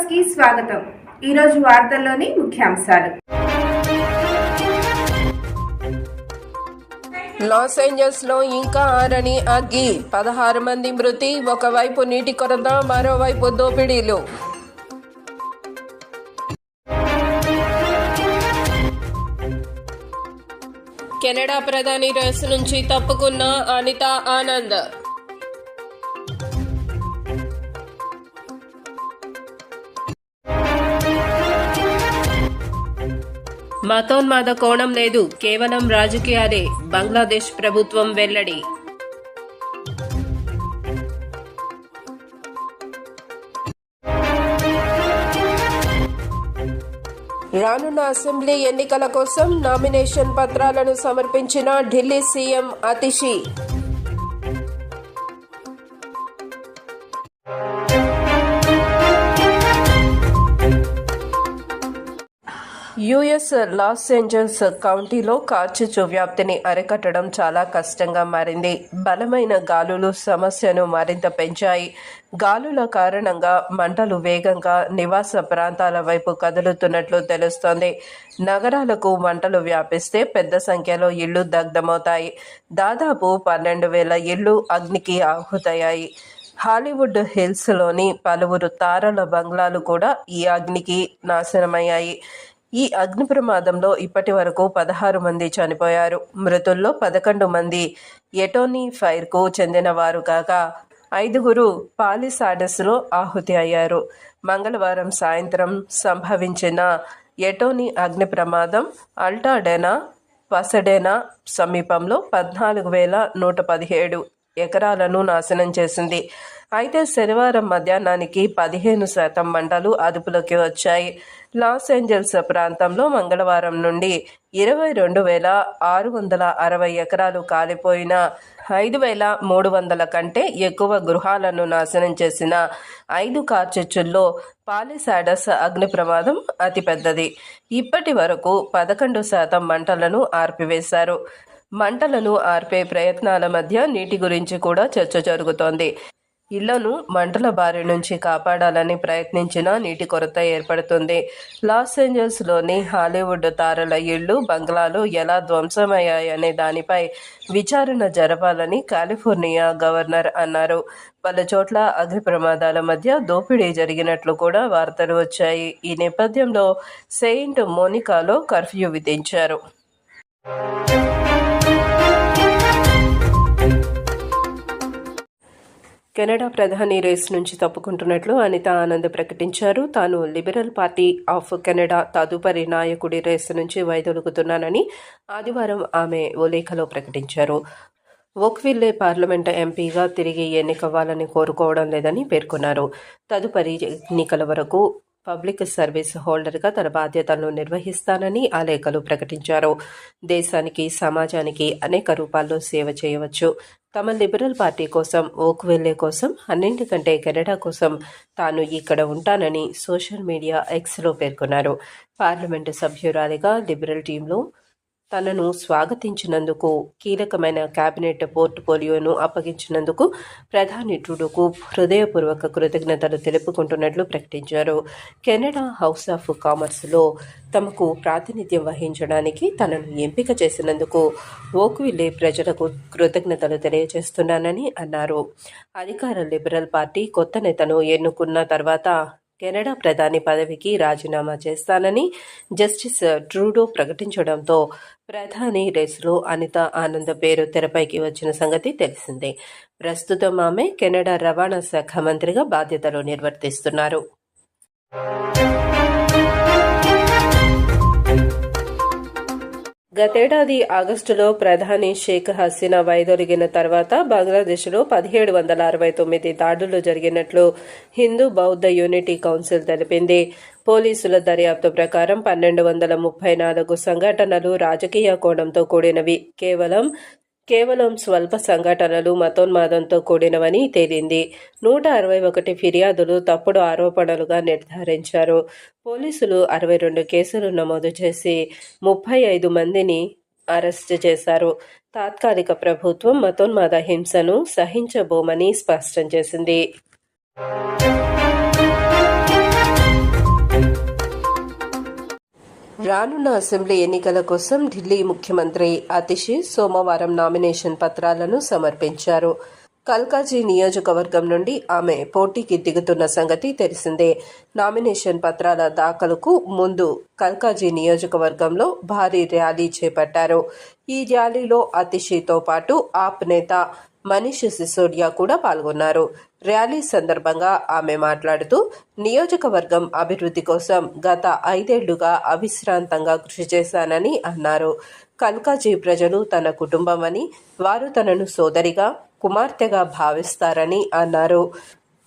న్యూస్కి స్వాగతం. ఈరోజు వార్తల్లోని ముఖ్యాంశాలు. లాస్ ఏంజల్స్లో ఇంకా ఆరని అగ్గి. పదహారు మంది మృతి ఒకవైపు నీటి కొరత మరోవైపు దోపిడీలు. కెనడా ప్రధాని రేసు నుంచి తప్పుకున్న అనిత ఆనంద్. మతోన్మాద కోణం లేదు. కేవలం రాజకీయాలే బంగ్లాదేశ్ ప్రభుత్వం వెల్లడి. రానున్న అసెంబ్లీ ఎన్నికల కోసం నామినేషన్ పత్రాలను సమర్పించిన Delhi CM Atishi. US Los Angeles కౌంటీలో కార్చిచ్చు వ్యాప్తిని అరికట్టడం చాలా కష్టంగా మారింది. బలమైన గాలులు సమస్యను మరింత పెంచాయి. గాలుల కారణంగా మంటలు వేగంగా నివాస ప్రాంతాల వైపు కదులుతున్నట్లు తెలుస్తోంది. నగరాలకు మంటలు వ్యాపిస్తే పెద్ద సంఖ్యలో ఇళ్ళు దగ్ధమవుతాయి. దాదాపు పన్నెండు వేల ఇళ్ళు అగ్నికి ఆహుతయ్యాయి. హాలీవుడ్ హిల్స్లోని పలువురు తారల బంగ్లాలు కూడా ఈ అగ్నికి నాశనమయ్యాయి. ఈ అగ్ని ప్రమాదంలో ఇప్పటి వరకు పదహారు మంది చనిపోయారు. మృతుల్లో పదకొండు మంది ఎటోనీ ఫైర్కు చెందిన వారు కాగా ఐదుగురు పాలిసాడస్లో ఆహుతి అయ్యారు. మంగళవారం సాయంత్రం సంభవించిన ఎటోనీ అగ్ని ప్రమాదం అల్టాడెనా పసడెనా సమీపంలో పద్నాలుగు వేల నూట పదిహేడు ఎకరాలను నాశనం చేసింది. అయితే శనివారం మధ్యాహ్నానికి పదిహేను శాతం మంటలు అదుపులోకి వచ్చాయి. లాస్ ఏంజల్స్ ప్రాంతంలో మంగళవారం నుండి ఇరవై రెండు వేల ఆరు వందల అరవై ఎకరాలు కాలిపోయిన ఐదు వేల మూడు వందల కంటే ఎక్కువ గృహాలను నాశనం చేసిన ఐదు కార్చిచ్చుల్లో పాలిసాడస్ అగ్ని ప్రమాదం అతిపెద్దది. ఇప్పటి వరకు పదకొండు శాతం మంటలను ఆర్పివేశారు. మంటలను ఆర్పే ప్రయత్నాల మధ్య నీటి గురించి కూడా చర్చ జరుగుతోంది. ఇళ్ళను మంటల బారి నుంచి కాపాడాలని ప్రయత్నించినా నీటి కొరత ఏర్పడుతుంది. లాస్ ఏంజల్స్లోని హాలీవుడ్ తారల ఇళ్ళు బంగ్లాలు ఎలా ధ్వంసమయ్యాయనే దానిపై విచారణ జరపాలని కాలిఫోర్నియా గవర్నర్ అన్నారు. పలు చోట్ల అగ్ని ప్రమాదాల మధ్య దోపిడీ జరిగినట్లు కూడా వార్తలు వచ్చాయి. ఈ నేపథ్యంలో సెయింట్ మోనికాలో కర్ఫ్యూ విధించారు. కెనడా ప్రధాని రేస్ నుంచి తప్పుకుంటున్నట్లు అనిత ఆనంద్ ప్రకటించారు. తాను లిబరల్ పార్టీ ఆఫ్ కెనడా తదుపరి నాయకుడి రేస్ నుంచి వైదొలుగుతున్నానని ఆదివారం ఆమె ఓ లేఖలో ప్రకటించారు. ఓక్విల్లే పార్లమెంట్ ఎంపీగా తిరిగి ఎన్నికవ్వాలని కోరుకోవడం లేదని పేర్కొన్నారు. తదుపరి ఎన్నికల వరకు పబ్లిక్ సర్వీస్ హోల్డర్గా తన బాధ్యతలను నిర్వహిస్తానని ఆ లేఖలు ప్రకటించారు. దేశానికి సమాజానికి అనేక రూపాల్లో సేవ చేయవచ్చు. తమ లిబరల్ పార్టీ కోసం ఓక్ వెళ్ళే కోసం అన్నింటికంటే కెనడా కోసం తాను ఇక్కడ ఉంటానని సోషల్ మీడియా ఎక్స్లో పేర్కొన్నారు. పార్లమెంటు సభ్యురాలిగా లిబరల్ టీంలో తనను స్వాగతించినందుకు కీలకమైన కేబినెట్ పోర్ట్ఫోలియోను అప్పగించినందుకు ప్రధాని ట్రూడోకు హృదయపూర్వక కృతజ్ఞతలు తెలుపుకుంటున్నట్లు ప్రకటించారు. కెనడా హౌస్ ఆఫ్ కామర్స్లో తమకు ప్రాతినిధ్యం వహించడానికి తనను ఎంపిక చేసినందుకు ఓకువిల్లే ప్రజలకు కృతజ్ఞతలు తెలియజేస్తున్నానని అన్నారు. అధికార లిబరల్ పార్టీ కొత్త నేతను ఎన్నుకున్న తర్వాత కెనడా ప్రధాని పదవికి రాజీనామా చేస్తానని జస్టిస్ ట్రూడో ప్రకటించడంతో ప్రధాని రేసులో అనిత ఆనంద్ పేరు తెరపైకి వచ్చిన సంగతి తెలిసిందే. ప్రస్తుతం ఆమె కెనడా రవాణా శాఖ మంత్రిగా బాధ్యతలు నిర్వర్తిస్తున్నారు. గతేడాది ఆగస్టులో ప్రధాని షేక్ హసీనా వైదొలిగిన తర్వాత బంగ్లాదేశ్లో పదిహేడు వందల అరవై తొమ్మిది దాడులు జరిగినట్లు హిందూ బౌద్ధ యూనిటీ కౌన్సిల్ తెలిపింది. పోలీసుల దర్యాప్తు ప్రకారం పన్నెండు వందల ముప్పై నాలుగు సంఘటనలు రాజకీయ కోణంతో కూడినవి. కేవలం కేవలం స్వల్ప సంఘటనలు మతోన్మాదంతో కూడినవని తేలింది. నూట అరవై ఒకటి ఫిర్యాదులు తప్పుడు ఆరోపణలుగా నిర్ధారించారు. పోలీసులు అరవై రెండు కేసులు నమోదు చేసి ముప్పై ఐదు మందిని అరెస్టు చేశారు. తాత్కాలిక ప్రభుత్వం మతోన్మాద హింసను సహించబోమని స్పష్టం చేసింది. రానున్న అసెంబ్లీ ఎన్నికల కోసం ఢిల్లీ ముఖ్యమంత్రి అతిషి సోమవారం నామినేషన్ పత్రాలను సమర్పించారు. కల్కాజీ నియోజకవర్గం నుండి ఆమె పోటీకి దిగుతున్న సంగతి తెలిసిందే. నామినేషన్ పత్రాల దాఖలుకు ముందు కల్కాజీ నియోజకవర్గంలో భారీ ర్యాలీ చేపట్టారు. ఈ ర్యాలీలో అతిషితో పాటు ఆప్ నేత మనీష్ సిసోడియా కూడా పాల్గొన్నారు. ర్యాలీ సందర్భంగా ఆమె మాట్లాడుతూ నియోజకవర్గం అభివృద్ధి కోసం గత ఐదేళ్ళుగా అవిశ్రాంతంగా కృషి చేశానని అన్నారు. కల్కాజీ ప్రజలు తన కుటుంబమని వారు తనను సోదరిగా కుమార్తెగా భావిస్తారని అన్నారు.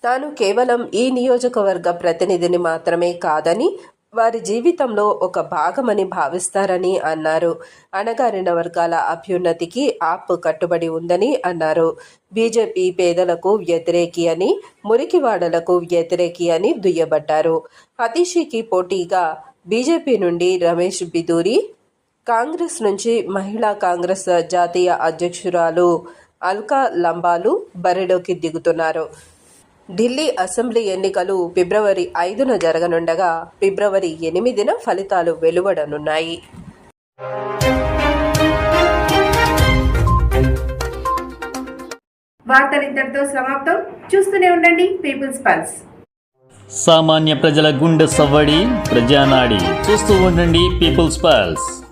తాను కేవలం ఈ నియోజకవర్గ ప్రతినిధిని మాత్రమే కాదని వారి జీవితంలో ఒక భాగమని భావిస్తారని అన్నారు. అణగారిన వర్గాల అభ్యున్నతికి ఆప్ కట్టుబడి ఉందని అన్నారు. బీజేపీ పేదలకు వ్యతిరేకి అని మురికివాడలకు వ్యతిరేకి అని దుయ్యబట్టారు అతిషికి పోటీగా బీజేపీ నుండి రమేష్ బిదూరి కాంగ్రెస్ నుంచి మహిళా కాంగ్రెస్ జాతీయ అధ్యక్షురాలు అల్కా లంబాలు బరిలోకి దిగుతున్నారు. ఢిల్లీ అసెంబ్లీ ఎన్నికలు ఫిబ్రవరి ఐదున జరగనుండగా ఫిబ్రవరి ఎనిమిదిన ఫలితాలు వెలువడనున్నాయి. వార్తలు ఇంతటితో సమాప్తం. చూస్తూనే ఉండండి పీపుల్స్ పల్స్. సామాన్య ప్రజల గుండె సవ్వడి ప్రజానాడి. చూస్తూ ఉండండి పీపుల్స్ పల్స్.